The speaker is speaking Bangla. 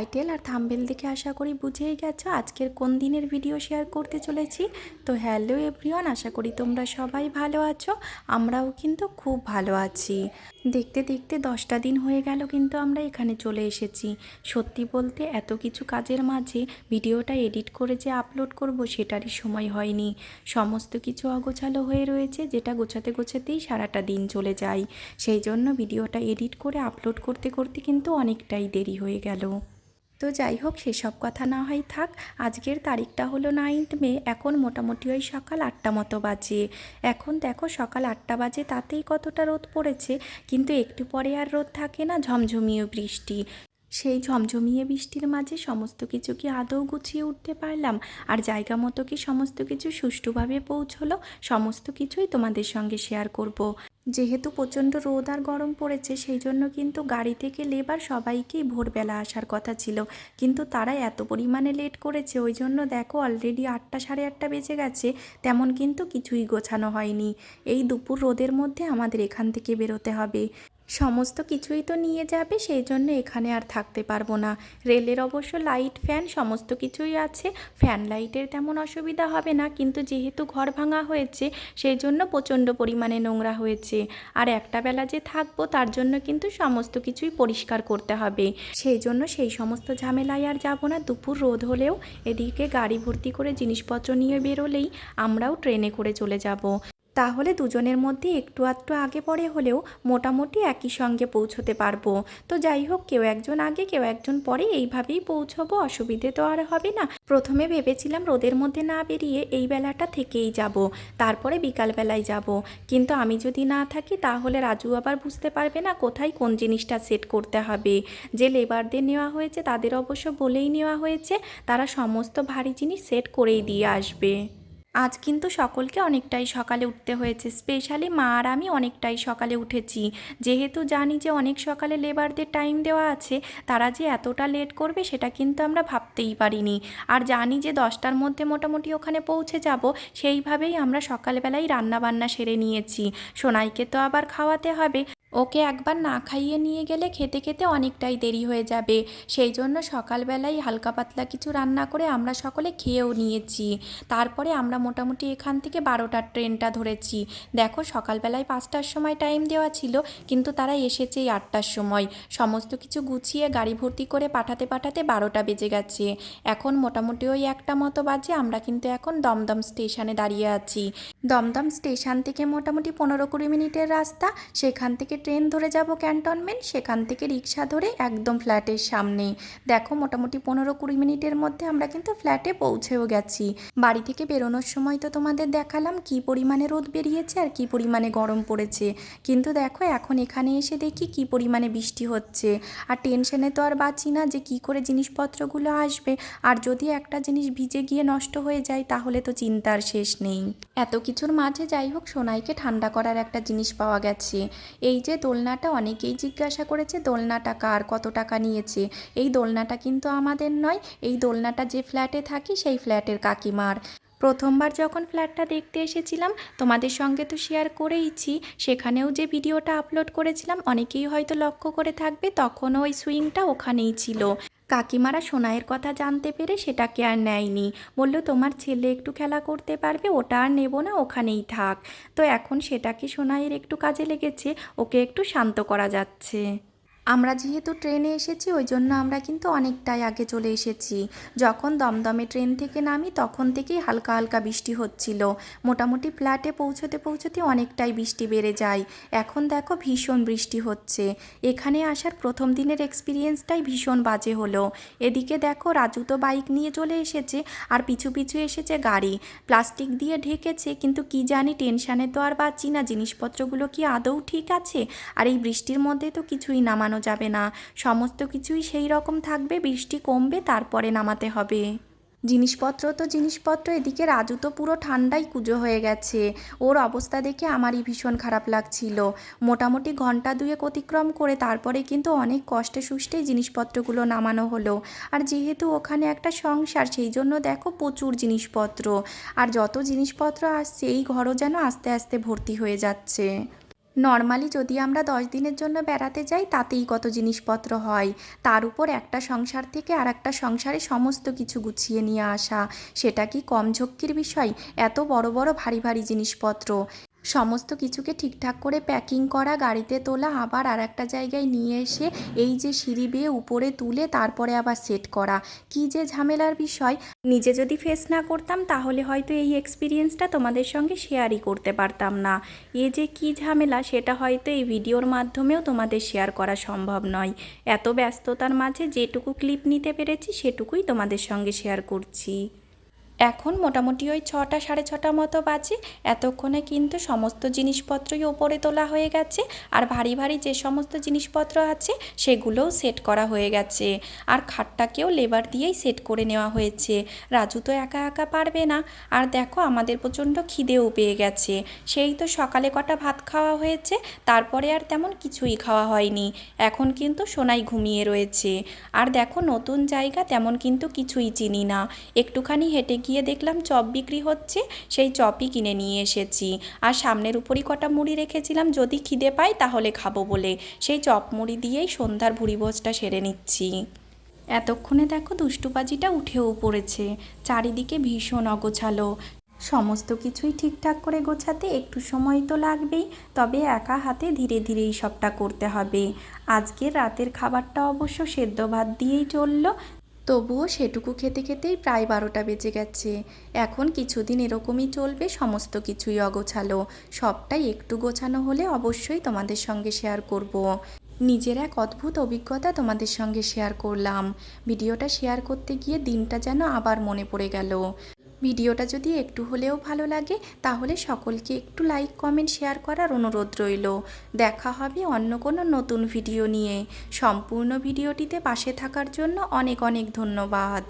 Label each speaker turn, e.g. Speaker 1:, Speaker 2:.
Speaker 1: টাইটেল আর থাম্বেল দেখে আশা করি বুঝেই গেছো আজকের কোন দিনের ভিডিও শেয়ার করতে চলেছি। তো হ্যালো এভরিওয়ান, আশা করি তোমরা সবাই ভালো আছো, আমরাও কিন্তু খুব ভালো আছি। দেখতে দেখতে দশটা দিন হয়ে গেল কিন্তু আমরা এখানে চলে এসেছি। সত্যি বলতে এত কিছু কাজের মাঝে ভিডিওটা এডিট করে যে আপলোড করব সেটারই সময় হয়নি। সমস্ত কিছু অগোছালো হয়ে রয়েছে যেটা গোছাতে গোছাতেই সারাটা দিন চলে যায়। সেই জন্য ভিডিওটা এডিট করে আপলোড করতে করতে কিন্তু অনেকটাই দেরি হয়ে গেল। তো যাই হোক, সেসব কথা না হয় থাক। আজকের তারিখটা হলো নাইন্থ মে এখন মোটামুটি ওই সকাল আটটা মতো বাজে। এখন দেখো সকাল আটটা বাজে, তাতেই কতটা রোদ পড়েছে। কিন্তু একটু পরে আর রোদ থাকে না, ঝমঝমিয়ে বৃষ্টি। সেই ঝমঝমিয়ে বৃষ্টির মাঝে সমস্ত কিছু কি আদৌ গুছিয়ে উঠতে পারলাম? আর জায়গা মতো কি সমস্ত কিছু সুষ্ঠুভাবে পৌঁছলো? সমস্ত কিছুই তোমাদের সঙ্গে শেয়ার করব। যেহেতু প্রচণ্ড রোদ আর গরম পড়েছে, সেই জন্য কিন্তু গাড়ি থেকে লেবার সবাইকেই ভোরবেলা আসার কথা ছিল। কিন্তু তারা এত পরিমাণে লেট করেছে, ওই জন্য দেখো অলরেডি আটটা সাড়ে আটটা বেজে গেছে, তেমন কিন্তু কিছুই গোছানো হয়নি। এই দুপুর রোদের মধ্যে আমাদের এখান থেকে বেরোতে হবে। সমস্ত কিছুই তো নিয়ে যাবে, সেই জন্য এখানে আর থাকতে পারব না। রেলের অবশ্য লাইট ফ্যান সমস্ত কিছুই আছে। ফ্যান লাইটের তেমন অসুবিধা হবে না, কিন্তু যেহেতু ঘর ভাঙা হয়েছে, সেই জন্য প্রচণ্ড পরিমাণে নোংরা হয়েছে। আর একটা বেলা যে থাকব, তার জন্য কিন্তু সমস্ত কিছুই পরিষ্কার করতে হবে। সেই জন্য সেই সমস্ত ঝামেলায় আর যাব না। দুপুর রোদ হলেও এদিকে গাড়ি ভর্তি করে জিনিসপত্র নিয়ে বেরোলেই আমরাও ট্রেনে করে চলে যাব। তাহলে দুজনের মধ্যে একটু আধটু আগে পরে হলেও মোটামুটি একই সঙ্গে পৌঁছতে পারব। তো যাই হোক, কেউ একজন আগে, কেউ একজন পরে এইভাবেই পৌঁছবো, অসুবিধে তো আর হবে না। প্রথমে ভেবেছিলাম রোদের মধ্যে না বেরিয়ে এই বেলাটা থেকেই যাব, তারপরে বিকালবেলায় যাব। কিন্তু আমি যদি না থাকি, তাহলে রাজু আবার বুঝতে পারবে না কোথায় কোন জিনিসটা সেট করতে হবে। যে লেবারদের নেওয়া হয়েছে, তাদের অবশ্য বলেই নেওয়া হয়েছে, তারা সমস্ত ভারী জিনিস সেট করেই দিয়ে আসবে। আজ কিন্তু সকলকে অনেকটাই সকালে উঠতে হয়েছে, স্পেশালি মা আর আমি অনেকটাই সকালে উঠেছি। যেহেতু জানি যে অনেক সকালে লেবারদের টাইম দেওয়া আছে, তারা যে এতটা লেট করবে সেটা কিন্তু আমরা ভাবতেই পারিনি। আর জানি যে দশটার মধ্যে মোটামুটি ওখানে পৌঁছে যাব, সেইভাবেই আমরা সকালবেলায় রান্না বান্না সেরে নিয়েছি। সোনাইকে তো আবার খাওয়াতে হবে। ওকে একবার না খাইয়ে নিয়ে গেলে খেতে খেতে অনেকটাই দেরি হয়ে যাবে। সেই জন্য সকালবেলায় হালকা পাতলা কিছু রান্না করে আমরা সকলে খেয়েও নিয়েছি। তারপরে আমরা মোটামুটি এখান থেকে বারোটার ট্রেনটা ধরেছি। দেখো সকালবেলায় পাঁচটার সময় টাইম দেওয়া ছিল, কিন্তু তারা এসেছে এই আটটার সময়। সমস্ত কিছু গুছিয়ে গাড়ি ভর্তি করে পাঠাতে পাঠাতে বারোটা বেজে গেছে। এখন মোটামুটি ওই একটা মতো বাজে, আমরা কিন্তু এখন দমদম স্টেশনে দাঁড়িয়ে আছি। দমদম স্টেশন থেকে মোটামুটি পনেরো কুড়ি মিনিটের রাস্তা, সেখান থেকে ট্রেন ধরে যাব ক্যান্টনমেন্ট, সেখান থেকে রিক্সা ধরে একদম ফ্ল্যাটের সামনে। দেখো, মোটামুটি পনেরো কুড়ি মিনিটের মধ্যে আমরা কিন্তু ফ্ল্যাটে পৌঁছেও গেছি। বাড়ি থেকে বেরোনোর সময় তো তোমাদের দেখালাম কি পরিমাণে রোদ বেরিয়েছে আর কি পরিমাণে গরম পড়েছে। কিন্তু দেখো, এখন এখানে এসে দেখি কি পরিমাণে বৃষ্টি হচ্ছে। আর টেনশনে তো আর বাঁচি না যে কি করে জিনিসপত্রগুলো আসবে। আর যদি একটা জিনিস ভিজে গিয়ে নষ্ট হয়ে যায়, তাহলে তো চিন্তার শেষ নেই। এত কিছুর মাঝে যাই হোক, সোনাইকে ঠান্ডা করার একটা জিনিস পাওয়া গেছে। এই যে দোলনাটা অনেকেই জিজ্ঞাসা করেছে দোলনাটা কার কত টাকা নিয়েছে? এই দোলনাটা কিন্তু আমাদের নয়, এই দোলনাটা যে ফ্ল্যাটে থাকি সেই ফ্ল্যাটের কাকিমার। প্রথমবার যখন ফ্ল্যাটটা দেখতে এসেছিলাম, তোমাদের সঙ্গে তো শেয়ার করেইছি, সেখানেও যে ভিডিওটা আপলোড করেছিলাম, অনেকেই হয়তো লক্ষ্য করে থাকবে, তখনও ওই সুইংটা ওখানেই ছিল। কাকিমারা সোনাইয়ের কথা জানতে পেরে সেটাকে আর নেয়নি। বলল, তোমার ছেলে একটু খেলা করতে পারবে, ওটা আর নেব না, ওখানেই থাক। তো এখন সেটাকে সোনাইয়ের একটু কাজে লেগেছে? ওকে একটু শান্ত করা যাচ্ছে। আমরা যেহেতু ট্রেনে এসেছি, ওই জন্য আমরা কিন্তু অনেকটাই আগে চলে এসেছি। যখন দমদমে ট্রেন থেকে নামি, তখন থেকেই হালকা হালকা বৃষ্টি হচ্ছিল। মোটামুটি ফ্ল্যাটে পৌঁছতে পৌঁছতে অনেকটাই বৃষ্টি বেড়ে যায়। এখন দেখো ভীষণ বৃষ্টি হচ্ছে। এখানে আসার প্রথম দিনের এক্সপিরিয়েন্সটাই ভীষণ বাজে হলো। এদিকে দেখো রাজু তো বাইক নিয়ে চলে এসেছে, আর পিছু পিছু এসেছে গাড়ি। প্লাস্টিক দিয়ে ঢেকেছে, কিন্তু কি জানি টেনশানে তো আর বাঁচি না। জিনিসপত্রগুলো কি আদৌ ঠিক আছে? আর এই বৃষ্টির মধ্যে তো কিছুই নামানো যাবে না। সমস্ত কিছুই সেই রকম থাকবে, বৃষ্টি কমবে, তারপরে নামাতে হবে। জিনিসপত্র তো জিনিসপত্র, এদিকে রাজু তো পুরো ঠান্ডাই কুজো হয়ে গেছে। ওর অবস্থা দেখে আমারই ভীষণ খারাপ লাগছিল। মোটামুটি ঘণ্টা দুয়েক অতিক্রম করে তারপরে কিন্তু অনেক কষ্টে সুষ্টেই জিনিসপত্রগুলো নামানো হলো। আর যেহেতু ওখানে একটা সংসার, সেই জন্য দেখো প্রচুর জিনিসপত্র। আর যত জিনিসপত্র আসছে, এই ঘরও যেন আস্তে আস্তে ভর্তি হয়ে যাচ্ছে। নর্মালি যদি আমরা দশ দিনের জন্য বেড়াতে যাই, তাতেই কত জিনিসপত্র হয়। তার উপর একটা সংসার থেকে আর একটা সংসারে সমস্ত কিছু গুছিয়ে নিয়ে আসা, সেটা কি কম ঝক্কির বিষয়? এত বড় বড় ভারী ভারী জিনিসপত্র। সমস্ত কিছুকে ঠিকঠাক করে প্যাকিং করা, গাড়িতে তোলা, আবার আর একটা জায়গায় নিয়ে এসে এই যে সিঁড়ি বেয়ে উপরে তুলে তারপরে আবার সেট করা। কি যে ঝামেলার বিষয়। নিজে যদি ফেস না করতাম, তাহলে হয়তো এই এক্সপিরিয়েন্সটা তোমাদের সঙ্গে শেয়ারই করতে পারতাম না। এ যে কি ঝামেলা, সেটা হয়তো এই ভিডিওর মাধ্যমেও তোমাদের শেয়ার করা সম্ভব নয়। এত ব্যস্ততার মাঝে যেটুকু ক্লিপ নিতে পেরেছি, সেটুকুই তোমাদের সঙ্গে শেয়ার করছি। এখন মোটামুটি ওই ছটা, সাড়ে ছটা মতো বাজে। এতক্ষণে কিন্তু সমস্ত জিনিসপত্রই ওপরে তোলা হয়ে গেছে। আর ভারী ভারী যে সমস্ত জিনিসপত্র আছে, সেগুলোও সেট করা হয়ে গেছে। আর খাটটাকেও লেবার দিয়েই সেট করে নেওয়া হয়েছে। রাজু তো একা একা পারবে না। আর দেখো, আমাদের প্রচণ্ড খিদেও পেয়ে গেছে। সেই তো সকালে কটা ভাত খাওয়া হয়েছে, তারপরে আর তেমন কিছুই খাওয়া হয়নি। এখন কিন্তু সোনাই ঘুমিয়ে রয়েছে। আর দেখো, নতুন জায়গা তেমন কিন্তু কিছুই চিনি না। একটুখানি হেঁটে গিয়ে দেখলাম চপ বিক্রি হচ্ছে, সেই চপই কিনে নিয়ে এসেছি। আর সামনের উপরই কটা মুড়ি রেখেছিলাম, যদি খিদে পাই তাহলে খাব বলে। সেই চপ মুড়ি দিয়েই সন্ধ্যার ভুড়িভোজটা সেরে নিচ্ছি। এতক্ষণে দেখো দুষ্টুবাজিটা উঠেও পড়েছে। চারিদিকে ভীষণ অগোছালো। সমস্ত কিছুই ঠিকঠাক করে গোছাতে একটু সময় তো লাগবেই, তবে একা হাতে ধীরে ধীরেই সবটা করতে হবে। আজকের রাতের খাবারটা অবশ্য সেদ্ধ ভাত দিয়েই চলল তবুও সেটুকু খেতে খেতেই প্রায় বারোটা বেজে গেছে। এখন কিছুদিন এরকমই চলবে, সমস্ত কিছুই অগোছালো। সবটাই একটু গোছানো হলে অবশ্যই তোমাদের সঙ্গে শেয়ার করব। নিজের এক অদ্ভুত অভিজ্ঞতা তোমাদের সঙ্গে শেয়ার করলাম। ভিডিওটা শেয়ার করতে গিয়ে দিনটা যেন আবার মনে পড়ে গেল। ভিডিওটা যদি একটু হলেও ভালো লাগে, তাহলে সকলকে একটু লাইক কমেন্ট শেয়ার করার অনুরোধ রইল। দেখা হবে অন্য কোনো নতুন ভিডিও নিয়ে। সম্পূর্ণ ভিডিওটিতে পাশে থাকার জন্য অনেক অনেক ধন্যবাদ।